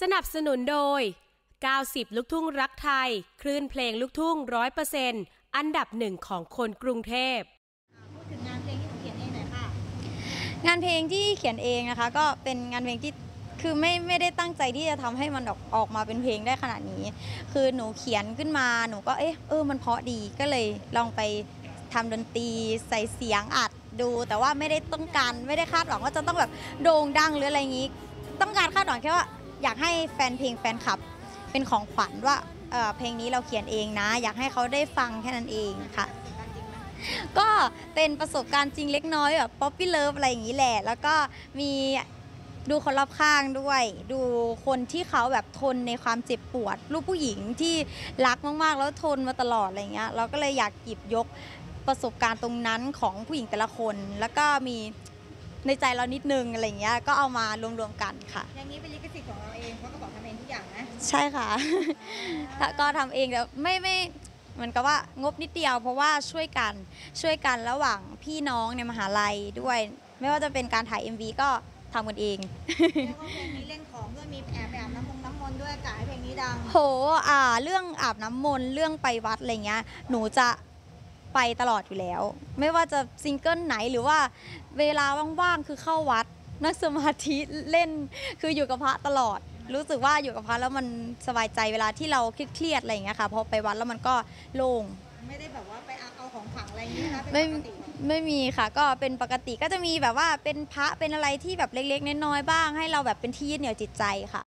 สนับสนุนโดย 90 ลูกทุ่งรักไทย คลื่นเพลงลูกทุ่งร้อยเปอร์เซ็นต์อันดับหนึ่งของคนกรุงเทพ พูดถึงงานเพลงที่หนูเขียนเองหน่อยค่ะ งานเพลงที่เขียนเองนะคะ ก็เป็นงานเพลงที่คือไม่ไม่ได้ตั้งใจที่จะทำให้มันออกออกมาเป็นเพลงได้ขนาดนี้ คือหนูเขียนขึ้นมาหนูก็เอ๊ะเออมันเพราะดีก็เลยลองไปทำดนตรีใส่เสียงอัดดู แต่ว่าไม่ได้ต้องการไม่ได้คาดหวังว่าจะต้องแบบโด่งดังหรืออะไรอย่างนี้ ต้องการคาดหวังแค่ว่า อยากให้แฟนเพลงแฟนคลับเป็นของขวัญว่าเเพลงนี้เราเขียนเองนะ อยากให้เขาได้ฟังแค่นั้นเองค่ะ ก็เป็นประสบการณ์จริงเล็กน้อยแบบป๊อปปี้เลิฟอะไรอย่างนี้แหละ แล้วก็มีดูคนรอบข้างด้วย ดูคนที่เขาแบบทนในความเจ็บปวด ลูกผู้หญิงที่รักมากๆ แล้วทนมาตลอดอะไรเงี้ยเราก็เลยอยากหยิบยกประสบการณ์ตรงนั้นของผู้หญิงแต่ละคน แล้วก็มี ในใจเรานิดนึงอะไรเงี้ยก็เอามารวมๆกันค่ะ อย่างนี้เป็นลิขสิทธิ์ของเราเองเพราะกระบอกทำเองทุกอย่างนะใช่ค่ะ ก็ทำเองแต่ไม่ไม่เหมันก็ว่างบนิดเดียว เพราะว่าช่วยกันช่วยกันระหว่างพี่น้องในมหาลัยด้วย ไม่ว่าจะเป็นการถ่าย MV ก็ทำกันเอง แล้วก็เพลงนี้เล่นของด้วยมีแอบไปอาบน้ำมงน้ำมนต์ด้วยกะให้เพลงนี้ดัง โห อ่า เรื่องอาบน้ำมนต์ เรื่องไปวัดอะไรเงี้ย หนูจะ ไปตลอดอยู่แล้ว ไม่ว่าจะซิงเกิลไหนหรือว่าเวลาว่างๆคือเข้าวัด นั่งสมาธิเล่นคืออยู่กับพระตลอด รู้สึกว่าอยู่กับพระแล้วมันสบายใจเวลาที่เราเครียดๆอะไรอย่างเงี้ยค่ะพอไปวัดแล้วมันก็โล่งไม่ได้แบบว่าไปเอาของขลังอะไรอย่างนี้นะไม่เป็นปกติไม่มีค่ะ ก็เป็นปกติก็จะมีแบบว่าเป็นพระเป็นอะไรที่แบบเล็กๆน้อยๆบ้าง ให้เราแบบเป็นที่ยึดเหนี่ยวจิตใจค่ะ